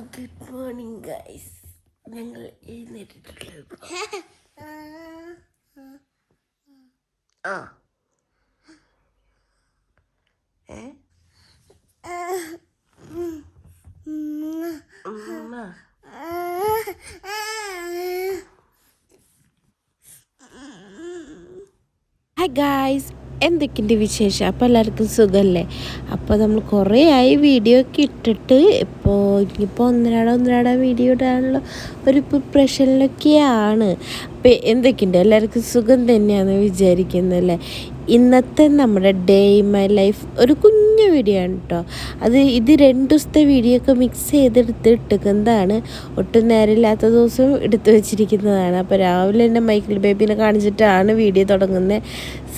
Good morning guys ഞങ്ങൾ എഴുന്നേറ്റിട്ടുള്ളത് ആ ഏ ഉമ്മ. ഹായ് ഗായ്സ് എന്തൊക്കെയുണ്ട് വിശേഷം? അപ്പോൾ എല്ലാവർക്കും സുഖമല്ലേ അപ്പോൾ നമ്മൾ കുറേ ആയി വീഡിയോ ഒക്കെ ഇട്ടിട്ട് ഇപ്പോൾ ഇനിയിപ്പോൾ ഒന്നരാട ഒന്നരാട വീഡിയോ ഇടാനുള്ള ഒരു പ്രിപ്പറേഷനിലൊക്കെയാണ് അപ്പോൾ എന്തൊക്കെയുണ്ട്? എല്ലാവർക്കും സുഖം തന്നെയാണെന്ന് വിചാരിക്കുന്നല്ലേ ഇന്നത്തെ നമ്മുടെ ഡേ ഇൻ മൈ ലൈഫ് ഒരു കുഞ്ഞു വീഡിയോ ആണ് കേട്ടോ അത് ഇത് രണ്ട് ദിവസത്തെ വീഡിയോ ഒക്കെ മിക്സ് ചെയ്തെടുത്ത് ഇട്ടിക്കുന്നതാണ്. ഒട്ടും നേരമില്ലാത്ത ദിവസം എടുത്തു വെച്ചിരിക്കുന്നതാണ്. അപ്പോൾ രാവിലെ തന്നെ മൈക്കിൾ ബേബിനെ കാണിച്ചിട്ടാണ് വീഡിയോ തുടങ്ങുന്നത്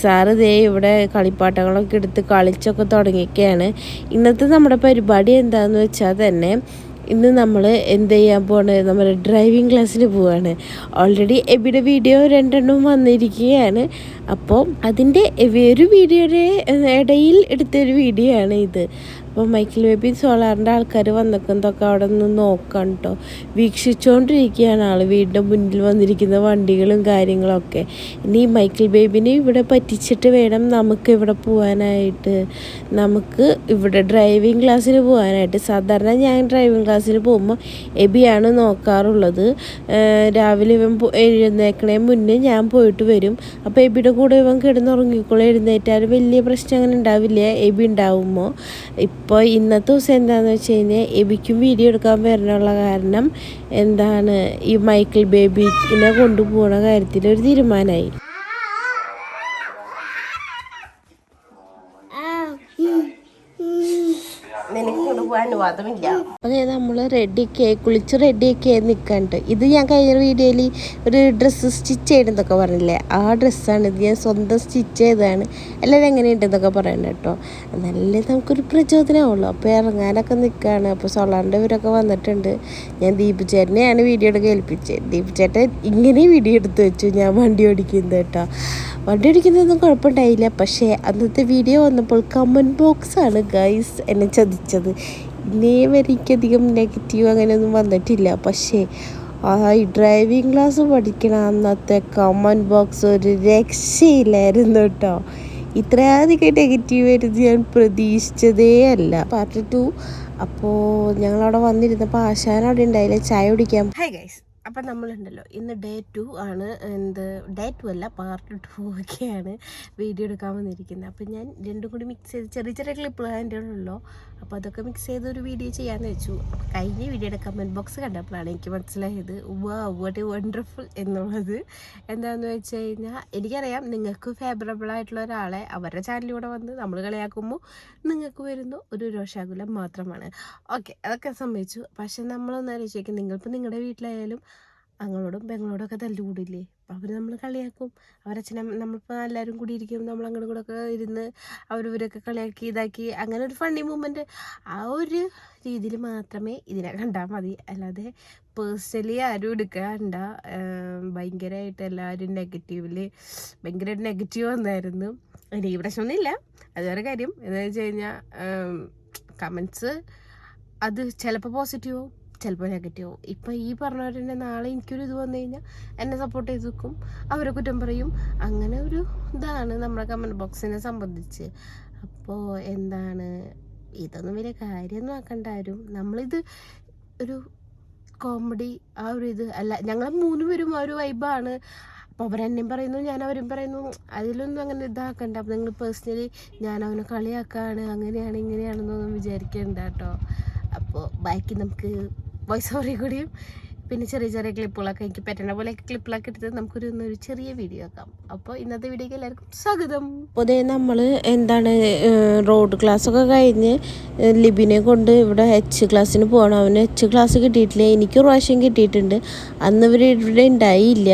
സാറ് ദേ ഇവിടെ കളിപ്പാട്ടങ്ങളൊക്കെ എടുത്ത് കളിച്ചൊക്കെ തുടങ്ങിയൊക്കെയാണ്. ഇന്നത്തെ നമ്മുടെ പരിപാടി എന്താണെന്ന് വെച്ചാൽ തന്നെ ഇന്ന് നമ്മൾ എന്ത് ചെയ്യാൻ പോകണേ നമ്മൾ ഡ്രൈവിംഗ് ക്ലാസ്സിന് പോവാണ്. ഓൾറെഡി എബിയുടെ വീഡിയോ രണ്ടെണ്ണം വന്നിരിക്കുകയാണ്. അപ്പോൾ അതിന്റെ ഒരു വീഡിയോയുടെ ഇടയിൽ എടുത്തൊരു വീഡിയോ ആണ് ഇത്. അപ്പോൾ മൈക്കിൾ ബേബി സോളാറിന്റെ ആൾക്കാർ വന്നിക്കുന്നതൊക്കെ അവിടെ നിന്ന് നോക്കാം കേട്ടോ. വീക്ഷിച്ചുകൊണ്ടിരിക്കുകയാണ് ആൾ വീടിന്റെ മുന്നിൽ വന്നിരിക്കുന്ന വണ്ടികളും കാര്യങ്ങളൊക്കെ. ഇനി മൈക്കിൾ ബേബിനെ ഇവിടെ പറ്റിച്ചിട്ട് വേണം നമുക്ക് ഇവിടെ പോകാനായിട്ട്. നമുക്ക് ഇവിടെ ഡ്രൈവിംഗ് ക്ലാസ്സിന് പോകാനായിട്ട്. സാധാരണ ഞാൻ ഡ്രൈവിംഗ് ക്ലാസ്സിന് പോകുമ്പോൾ എബിയാണ് നോക്കാറുള്ളത്. രാവിലെ ഇവൻ എഴുന്നേക്കണേ മുന്നേ ഞാൻ പോയിട്ട് വരും. അപ്പോൾ എബിയുടെ കൂടെ ഇവൻ കിടന്നുറങ്ങിക്കോളും. എഴുന്നേറ്റാൽ വലിയ പ്രശ്നം അങ്ങനെ ഉണ്ടാവില്ല. എബി ഉണ്ടാവുമ്പോൾ. ഇപ്പോൾ ഇന്നത്തെ ദിവസം എന്താണെന്ന് വെച്ച് കഴിഞ്ഞാൽ എബിക്കും വീഡിയോ എടുക്കാൻ വരാനുള്ള കാരണം എന്താണ് ഈ മൈക്കിൾ ബേബിനെ കൊണ്ടുപോകുന്ന കാര്യത്തിൽ ഒരു തീരുമാനമായി നിനക്ക് കൊണ്ട് പോകാൻ അനുവാദമില്ല അതെ നമ്മൾ റെഡിയൊക്കെ കുളിച്ച് റെഡിയൊക്കെ ആയി നിൽക്കാണ്ട് ഇത് ഞാൻ കഴിഞ്ഞ വീഡിയോയിൽ ഒരു ഡ്രസ്സ് സ്റ്റിച്ച് ചെയ്തെന്നൊക്കെ പറഞ്ഞില്ലേ? ആ ഡ്രസ്സാണ് ഇത് ഞാൻ സ്വന്തം സ്റ്റിച്ച് ചെയ്തതാണ്. എല്ലാവരും എങ്ങനെയുണ്ടെന്നൊക്കെ പറയണം കേട്ടോ. നല്ല നമുക്കൊരു പ്രചോദനമാവുള്ളൂ. അപ്പോൾ ഇറങ്ങാനൊക്കെ നിൽക്കുകയാണ് അപ്പോൾ സൊളാന്റെ ഇവരൊക്കെ വന്നിട്ടുണ്ട്. ഞാൻ ദീപ് ചേട്ടനെയാണ് വീഡിയോ എടുക്കാൻ ഏൽപ്പിച്ചത് ദീപ് ചേട്ടൻ ഇങ്ങനെ വീഡിയോ എടുത്ത് വെച്ചു. ഞാൻ വണ്ടി ഓടിക്കുന്നത് കേട്ടോ. വണ്ടി ഓടിക്കുന്നതൊന്നും കുഴപ്പമുണ്ടായില്ല. പക്ഷേ അന്നത്തെ വീഡിയോ വന്നപ്പോൾ കമന്റ് ബോക്സാണ് ഗൈസ് എന്നെ ചതിച്ചത്. ഇന്നേ വരെ നെഗറ്റീവ് അങ്ങനെയൊന്നും വന്നിട്ടില്ല. പക്ഷേ ആ ഈ ഡ്രൈവിംഗ് ക്ലാസ് പഠിക്കണ അന്നത്തെ കമന്റ് ബോക്സ് ഒരു രക്ഷയില്ലായിരുന്നു കേട്ടോ. ഇത്രയധികം നെഗറ്റീവ് വരുന്നത് ഞാൻ പ്രതീക്ഷിച്ചതേ അല്ല. പാർട്ട് ടു അപ്പോൾ ഞങ്ങളവിടെ വന്നിരുന്നപ്പോൾ ആശാൻ അവിടെ ഉണ്ടായില്ല? ചായ കുടിക്കാൻ. ഹൈ ഗൈസ് അപ്പം നമ്മളുണ്ടല്ലോ ഇന്ന് ഡേ ടു ആണ് എന്ത് ഡേ ടു അല്ല പാർട്ട് ടു ഒക്കെയാണ് വീഡിയോ എടുക്കാൻ വന്നിരിക്കുന്നത്. അപ്പം ഞാൻ രണ്ടും കൂടി മിക്സ് ചെയ്ത് ചെറിയ ചെറിയ ക്ലിപ്പുകൾ എന്റെ അപ്പോൾ അതൊക്കെ മിക്സ് ചെയ്ത് ഒരു വീഡിയോ ചെയ്യാമെന്ന് വെച്ചു. കഴിഞ്ഞ വീഡിയോയുടെ കമന്റ് ബോക്സ് കണ്ടപ്പോഴാണ് എനിക്ക് മനസ്സിലായത് വാ വാട്ട് വണ്ടർഫുൾ എന്നുള്ളത്. എന്താണെന്ന് വെച്ച് കഴിഞ്ഞാൽ എനിക്കറിയാം നിങ്ങൾക്ക് ഫേവറബിൾ ആയിട്ടുള്ള ഒരാളെ അവരുടെ ചാനലിലൂടെ വന്ന് നമ്മൾ കളിയാക്കുമ്പോൾ നിങ്ങൾക്ക് വരുന്ന ഒരു രോഷാകുലം മാത്രമാണ്. ഓക്കെ അതൊക്കെ സംഭവിച്ചു പക്ഷെ നമ്മളൊന്ന് ആലോചിക്കും നിങ്ങളിപ്പോൾ നിങ്ങളുടെ വീട്ടിലായാലും അങ്ങളോടും പെങ്ങളോടും ഒക്കെ തല്ലുകൂടില്ലേ അപ്പോൾ അവർ നമ്മൾ കളിയാക്കും. അവരച്ഛനും നമ്മളിപ്പോൾ എല്ലാവരും കൂടി ഇരിക്കും നമ്മൾ അങ്ങോട്ടും കൂടെ ഒക്കെ ഇരുന്ന് അവരവരൊക്കെ കളിയാക്കി ഇതാക്കി. അങ്ങനെ ഒരു ഫണ്ണി മൂമെന്റ് ആ ഒരു രീതിയിൽ മാത്രമേ ഇതിനെ കണ്ടാൽ മതി. അല്ലാതെ പേഴ്സണലി ആരും എടുക്കണ്ട ഭയങ്കരമായിട്ട് എല്ലാവരും നെഗറ്റീവിൽ ഭയങ്കരമായിട്ട് നെഗറ്റീവ് വന്നായിരുന്നു. എനിക്ക് പ്രശ്നമൊന്നുമില്ല. അത് വേറെ കാര്യം. എന്താണെന്ന് വെച്ച് കഴിഞ്ഞാൽ കമൻസ് അത് ചിലപ്പോൾ പോസിറ്റീവും ചിലപ്പോൾ നെഗറ്റീവ് ആവും. ഇപ്പം ഈ പറഞ്ഞവർ തന്നെ നാളെ എനിക്കൊരു ഇത് വന്നു കഴിഞ്ഞാൽ എന്നെ സപ്പോർട്ട് ചെയ്ത് നിൽക്കും അവരെ കുറ്റം പറയും. അങ്ങനെ ഒരു ഇതാണ് നമ്മുടെ കമന്റ് ബോക്സിനെ സംബന്ധിച്ച്. അപ്പോൾ എന്താണ്? ഇതൊന്നും വലിയ കാര്യമൊന്നും ആക്കണ്ട ആരും. നമ്മളിത് ഒരു കോമഡി ആ ഒരു ഇത് അല്ല ഞങ്ങൾ മൂന്ന് പേരും ആ ഒരു വൈബാണ് അപ്പോൾ അവരെന്നെയും പറയുന്നു ഞാൻ അവരും പറയുന്നു. അതിലൊന്നും അങ്ങനെ ഇതാക്കണ്ട. അപ്പോൾ നിങ്ങൾ പേഴ്സണലി ഞാൻ അവനെ കളിയാക്കാണ് അങ്ങനെയാണ് ഇങ്ങനെയാണെന്നൊന്നും വിചാരിക്കണ്ട കേട്ടോ. അപ്പോൾ ബാക്കി നമുക്ക് വോയിസ് ഓവറിൽ കൂടിയും പിന്നെ ചെറിയ ചെറിയ ക്ലിപ്പുകളൊക്കെ എനിക്ക് പറ്റുന്ന പോലെ ക്ലിപ്പുകളൊക്കെ എടുത്ത് നമുക്കൊരു ഒരു ചെറിയ വീഡിയോ ആക്കാം. അപ്പോൾ ഇന്നത്തെ വീഡിയോക്ക് എല്ലാവർക്കും സ്വാഗതം. പൊതുവെ നമ്മൾ എന്താണ് റോഡ് ക്ലാസ്സൊക്കെ കഴിഞ്ഞ് ഏഹ് ലിബിനെ കൊണ്ട് ഇവിടെ എച്ച് ക്ലാസ്സിന് പോകണം അവന് എച്ച് ക്ലാസ് കിട്ടിയിട്ടില്ല. എനിക്ക് പ്രാവശ്യം കിട്ടിയിട്ടുണ്ട്. അന്ന് ഇവർ ഇവിടെ ഉണ്ടായില്ല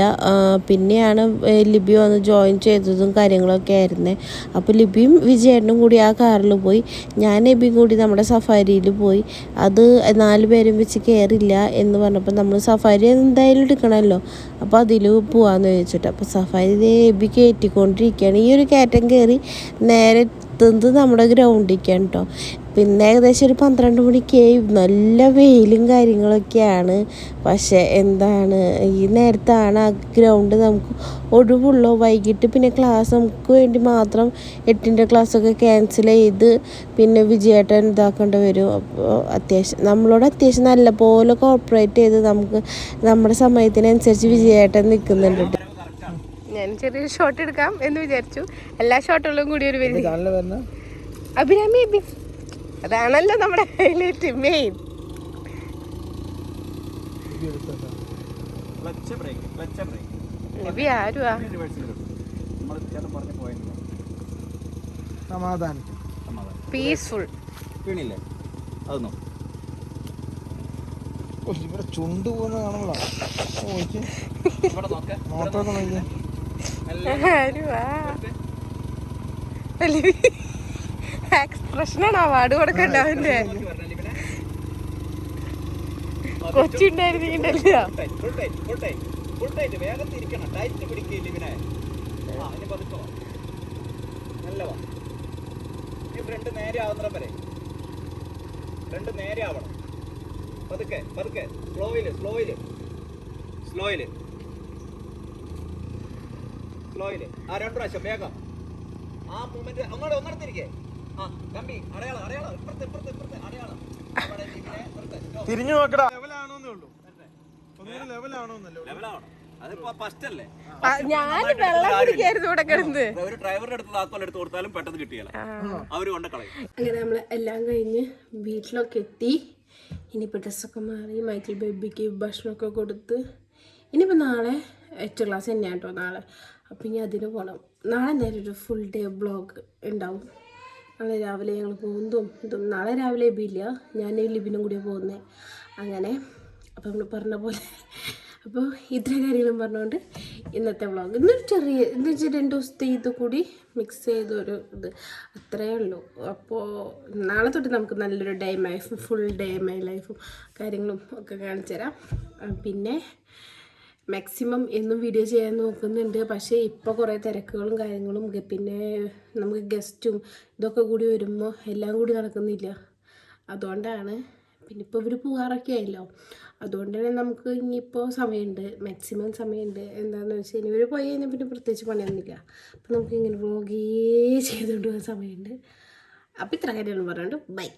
പിന്നെയാണ് ലിബി വന്ന് ജോയിൻ ചെയ്തതും കാര്യങ്ങളൊക്കെ ആയിരുന്നേ. അപ്പോൾ ലിബിയും വിജയേട്ടനും കൂടി ആ കാറിൽ പോയി. ഞാൻ ലിബിയും കൂടി നമ്മുടെ സഫാരിയിൽ പോയി. അത് നാല് പേരും വെച്ച് കയറില്ല എന്ന് പറഞ്ഞപ്പോൾ നമ്മൾ സഫാരി എന്തായാലും എടുക്കണമല്ലോ. അപ്പോൾ അതിൽ പോവാന്ന് ചോദിച്ചിട്ട്. അപ്പോൾ സഫാരി ദേബി കയറ്റിക്കൊണ്ടിരിക്കുകയാണ് ഈ ഒരു കയറ്റം കയറി നേരെ എത്തുന്നത് നമ്മുടെ ഗ്രൗണ്ടിലേക്കാണ് കേട്ടോ പിന്നെ ഏകദേശം ഒരു പന്ത്രണ്ട് മണിക്കായി. നല്ല വെയിലും കാര്യങ്ങളൊക്കെയാണ്. പക്ഷേ എന്താണ് ഈ നേരത്താണ് ആ ഗ്രൗണ്ട് നമുക്ക് ഒഴിവുള്ളൂ വൈകിട്ട് പിന്നെ ക്ലാസ് നമുക്ക് വേണ്ടി മാത്രം എട്ടിന്റെ ക്ലാസ്സൊക്കെ ക്യാൻസൽ ചെയ്ത് പിന്നെ വിജയേട്ടൻ ഇതാക്കേണ്ടി വരും. അപ്പോൾ അത്യാവശ്യം നമ്മളോട് അത്യാവശ്യം നല്ലപോലെ കോപ്പറേറ്റ് ചെയ്ത് നമുക്ക് നമ്മുടെ സമയത്തിനനുസരിച്ച് വിജയേട്ടൻ നിൽക്കുന്നുണ്ട്. ഞാൻ ചെറിയൊരു ഷോട്ട് എടുക്കാം എന്ന് വിചാരിച്ചു. എല്ലാ ഷോട്ടുകളും കൂടി ഒരു വരുന്ന? അഭിരാമി അഭി അതാണല്ലോ നമ്മുടെ highlight main clutch brake clutch brake ആരുവാ? സമാധാനം. പീസ്ഫുൾ വീണില്ലേ അതൊന്നും. ഇവിടെ ചുണ്ട് പോകുന്ന കാണുമ്പോഴാണ് നോക്ക്. നോക്കി. എക്സ്പ്രഷനാണ് അവാർഡ് കൊടുക്കണ്ട അവന്റെ Kochi full tight full tight full tight വേഗത്തിൽ ഇരിക്കണം. ടൈറ്റ് പിടിക്കില്ല ഇവനെ ആ പതുക്കോ നല്ല വാ. ഈ ഫ്രണ്ട് നേരെ വരെ. നേരെ പതുക്കെ സ്ലോയിൽ സ്ലോയിൽ സ്ലോയിൽ സ്ലോയിൽ ആ രണ്ട് പ്രാവശ്യം? വേഗം. ആ മൂമെന്റ് അങ്ങോട്ട് ഒന്നിടത്തിരിക്കേ ആ കമ്പി അടയാളം അടയാളം. ഇപ്പുറത്തെ ഇപ്പുറത്തെ ഇപ്പുറത്തെ. അടയാളം. തിരിഞ്ഞു നോക്കടാ. ലെവലാണോന്നേ ഉള്ളൂ. ഒന്നുകൂടി ലെവലാണോന്നല്ലോ ലെവലാവണം. അതിപ്പോ ഫസ്റ്റ് അല്ലേ? ഞാൻ വെള്ളം കുടിക്കായിരുന്നു ഇവിടെ കിടന്ന്. ഒരു ഡ്രൈവറുടെ അടുത്ത് താക്കോൽ എടുത്ത് കൊടുത്താലും പെട്ടെന്ന് കിട്ടിയല്ല അവർ കൊണ്ട് കളയും. അങ്ങനെ നമ്മൾ എല്ലാം കഴിഞ്ഞ് വീട്ടിലൊക്കെ എത്തി. ഇനിയിപ്പോൾ ഡ്രസ്സൊക്കെ മാറി മൈക്കിൾ ബേബിക്ക് ഭക്ഷണമൊക്കെ കൊടുത്ത്. ഇനിയിപ്പോൾ നാളെ എച്ച് ക്ലാസ് തന്നെയാണ് കേട്ടോ നാളെ. അപ്പം ഇനി അതിന് പോകണം നാളെ എന്തായാലും ഒരു ഫുൾ ഡേ ബ്ലോഗ് ഉണ്ടാവും. നാളെ രാവിലെ ഞങ്ങൾ പോകുന്നതും ഇതും നാളെ രാവിലെ എബിയില്ല ഞാൻ ലിബിനും കൂടിയാണ് പോകുന്നത് അങ്ങനെ അപ്പം നമ്മൾ പറഞ്ഞ പോലെ. അപ്പോൾ ഇത്ര കാര്യങ്ങളും പറഞ്ഞുകൊണ്ട് ഇന്നത്തെ വ്ളോഗ് ഇന്നൊരു ചെറിയ എന്ന് വെച്ചാൽ രണ്ട് ദിവസത്തെ ഇത് കൂടി മിക്സ് ചെയ്ത ഒരു ഇത്. അത്രയേ ഉള്ളൂ. അപ്പോൾ നാളെ തൊട്ട് നമുക്ക് നല്ലൊരു day my full day my ലൈഫും കാര്യങ്ങളും ഒക്കെ കാണിച്ചു തരാം. പിന്നെ മാക്സിമം എന്നും വീഡിയോ ചെയ്യാൻ നോക്കുന്നുണ്ട്. പക്ഷേ ഇപ്പോൾ കുറേ തിരക്കുകളും കാര്യങ്ങളും പിന്നെ നമുക്ക് ഗസ്റ്റും ഇതൊക്കെ കൂടി വരുമ്പോൾ എല്ലാം കൂടി നടക്കുന്നില്ല. അതുകൊണ്ടാണ് പിന്നെ ഇപ്പോൾ ഇവർ പോകാറൊക്കെ ആയല്ലോ. അതുകൊണ്ട് തന്നെ നമുക്ക് ഇനിയിപ്പോൾ സമയമുണ്ട്. മാക്സിമം സമയമുണ്ട്. എന്താണെന്ന് വെച്ചാൽ ഇനി ഇവർ പോയി കഴിഞ്ഞാൽ പിന്നെ പ്രത്യേകിച്ച് പണിയൊന്നുമില്ല. അപ്പോൾ നമുക്ക് ഇങ്ങനെ വ്ളോഗേ ചെയ്തുകൊണ്ട് പോകാൻ സമയമുണ്ട്. അപ്പോൾ ഇത്ര കാര്യങ്ങൾ പറഞ്ഞുകൊണ്ട് ബൈ